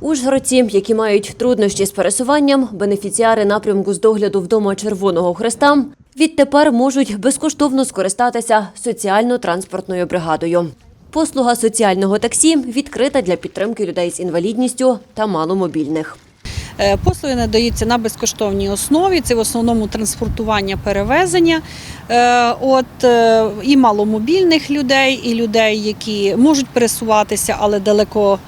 Ужгородці, які мають труднощі з пересуванням, бенефіціари напрямку з догляду вдома Червоного Хреста, відтепер можуть безкоштовно скористатися соціально-транспортною бригадою. Послуга соціального таксі відкрита для підтримки людей з інвалідністю та маломобільних. Е, Послуги надаються на безкоштовній основі. Це в основному транспортування, перевезення. Е, От е, і маломобільних людей, і людей, які можуть пересуватися, але далеко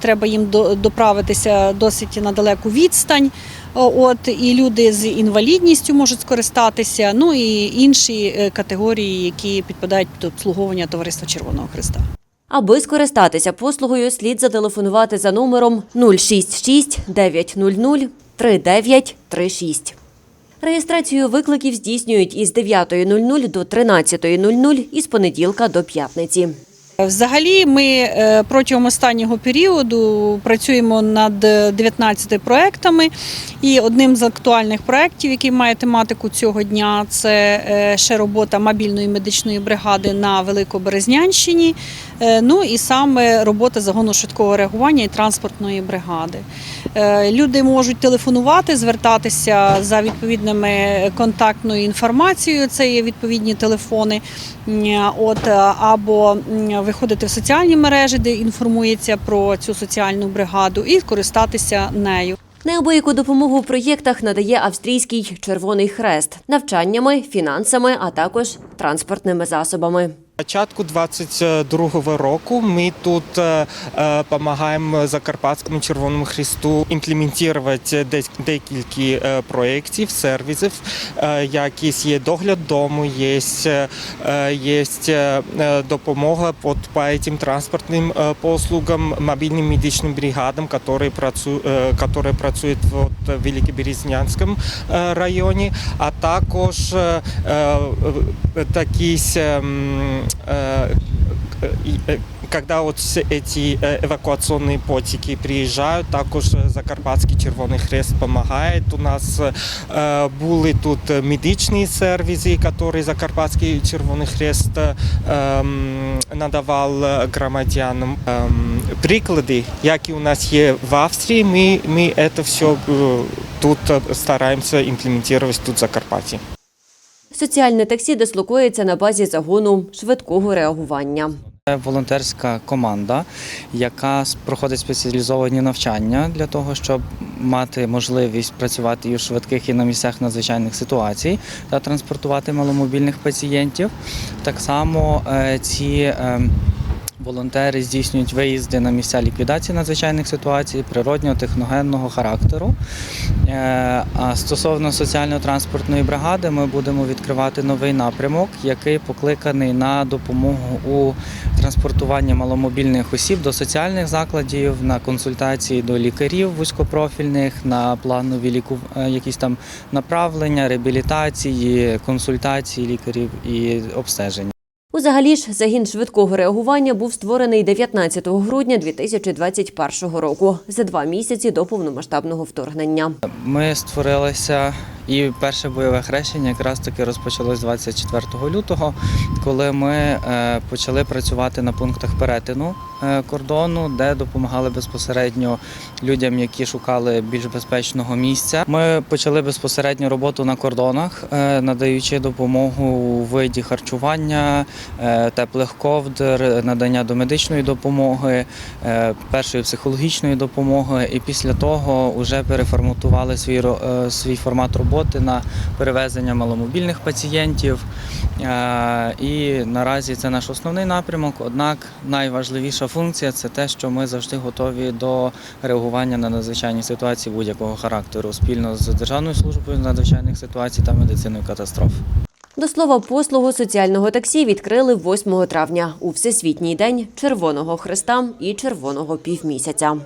треба їм до- доправитися досить на далеку відстань. От і люди з інвалідністю можуть скористатися. Ну і інші е, категорії, які підпадають під обслуговування товариства Червоного Христа. Аби скористатися послугою, слід зателефонувати за номером 066 900 3936. Реєстрацію викликів здійснюють із 9.00 до 13.00 із понеділка до п'ятниці. Взагалі, ми е, протягом останнього періоду працюємо над 19 проектами. І одним з актуальних проєктів, який має тематику цього дня, це е, ще робота мобільної медичної бригади на Великоберезнянщині. Е, Ну і саме робота загону швидкого реагування і транспортної бригади. Е, Люди можуть телефонувати, звертатися за відповідними контактною інформацією. Це є відповідні телефони. От е, або виходити в соціальні мережі, де інформується про цю соціальну бригаду, і користатися нею. Неабияку допомогу в проєктах надає австрійський Червоний Хрест навчаннями, фінансами, а також транспортними засобами. Початку 22-го року ми тут допомагаємо Закарпатському Червоному Христу імплементувати декілька е, проєктів, сервісів, е, якісь є догляд дому, є, е, є е, допомога по цим транспортним е, послугам, мобільним медичним бригадам, які працюють, працюють в Великоберезнянському е, районі, а також е, е, такі м, э, и, э, когда вот все эти э, эвакуационные потики приезжают, також э, Закарпатський Червоний Хрест допомагає. У нас е, були тут медичні сервіси, які Закарпатський Червоний Хрест е, м, надавав громадянам. Ем, Приклади, які у нас є в Австрії, ми, ми це все е, тут е, стараємося імплементувати тут в Закарпатті. Соціальне таксі дислокується на базі загону швидкого реагування. Це волонтерська команда, яка проходить спеціалізовані навчання для того, щоб мати можливість працювати і у швидких і на місцях надзвичайних ситуацій та транспортувати маломобільних пацієнтів. Так само е, ці ем, волонтери здійснюють виїзди на місця ліквідації надзвичайних ситуацій, природнього техногенного характеру. Е, А стосовно соціально-транспортної бригади, ми будемо відкривати новий напрямок, який покликаний на допомогу у транспортуванні маломобільних осіб до соціальних закладів, на консультації до лікарів вузькопрофільних, на планові ліку... е, якісь там направлення, реабілітації, консультації лікарів і обстеження. Узагалі ж загін швидкого реагування був створений 19 грудня 2021 року, за два місяці до повномасштабного вторгнення. Ми створилися і перше бойове хрещення якраз таки розпочалось 24 лютого, коли ми е, почали працювати на пунктах перетину е, кордону, де допомагали безпосередньо людям, які шукали більш безпечного місця. Ми почали безпосередньо роботу на кордонах, е, надаючи допомогу у виді харчування, теплих ковдр, надання домедичної допомоги, першої психологічної допомоги. І після того вже переформатували свій, свій формат роботи на перевезення маломобільних пацієнтів. Е, І наразі це наш основний напрямок. Однак найважливіша функція це те, що ми завжди готові до реагування на надзвичайні ситуації будь-якого характеру спільно з Державною службою надзвичайних ситуацій та медициною катастроф. До слова, послугу соціального таксі відкрили 8 травня у Всесвітній день Червоного Хреста і Червоного півмісяця.